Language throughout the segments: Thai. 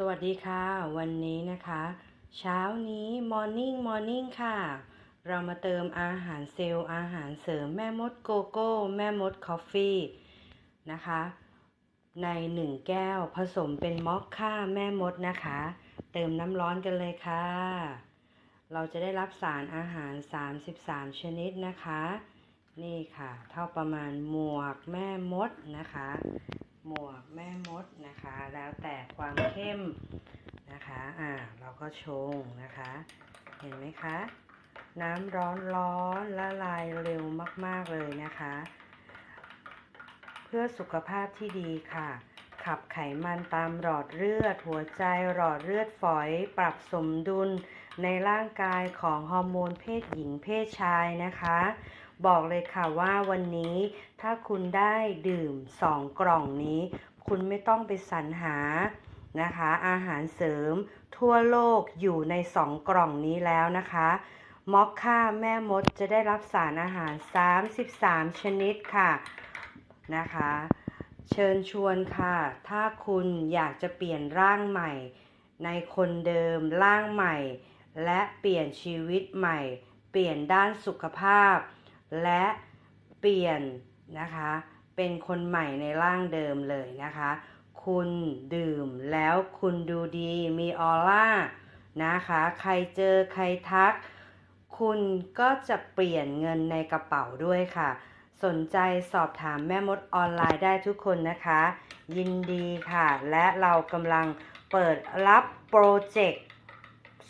สวัสดีค่ะ วันนี้นะคะ เช้านี้ Morning Morning ค่ะ เรามาเติมอาหารเซลล์อาหารเสริมแม่มดโกโก้ แม่มดคอฟฟี่นะคะ ในหนึ่งแก้วผสมเป็นมอคค่าแม่มดนะคะ เติมน้ำร้อนกันเลยค่ะ เราจะได้รับสารอาหาร 33 ชนิดนะคะ นี่ค่ะ เท่าประมาณหมวกแม่มดนะคะ หมวกแม่มดนะคะ แล้วแต่ความเข้มนะคะ อ่า เราก็ชงนะคะ เห็นไหมคะ น้ำร้อนร้อนละลายเร็วมาก ๆ เลยนะคะ เพื่อสุขภาพที่ดีค่ะ ขับไขมันตามหลอดเลือด หัวใจหลอดเลือดฝอย ปรับสมดุลในร่างกายของฮอร์โมนเพศหญิงเพศชายนะคะ บอกเลยค่ะว่าวันนี้ถ้าคุณได้ดื่ม 2 กล่องนี้ คุณไม่ต้องไปสรรหานะคะ อาหารเสริม ทั่วโลกอยู่ใน 2 กล่องนี้แล้วนะคะมอคค่าแม่มดจะได้รับสารอาหาร 33 ชนิดค่ะนะคะ เชิญชวนค่ะ ถ้าคุณอยากจะเปลี่ยนร่างใหม่ ในคนเดิมร่างใหม่ และเปลี่ยนชีวิตใหม่ เปลี่ยนด้านสุขภาพ และเปลี่ยนนะคะ เป็นคนใหม่ในร่างเดิมเลยนะคะ คุณดื่มแล้วคุณดูดีมีออร่านะคะ ใครเจอใครทัก คุณก็จะเปลี่ยนเงินในกระเป๋าด้วยค่ะ สนใจสอบถามแม่มดออนไลน์ได้ทุกคนนะคะ ยินดีค่ะ และเรากำลังเปิดรับโปรเจกต์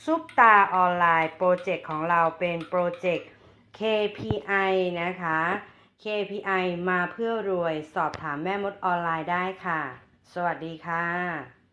ซุปตาออนไลน์โปรเจกต์ของเราเป็นโปรเจกต์ KPI นะคะ KPI มาเพื่อรวยสอบถามแม่มดออนไลน์ได้ค่ะ สวัสดีค่ะ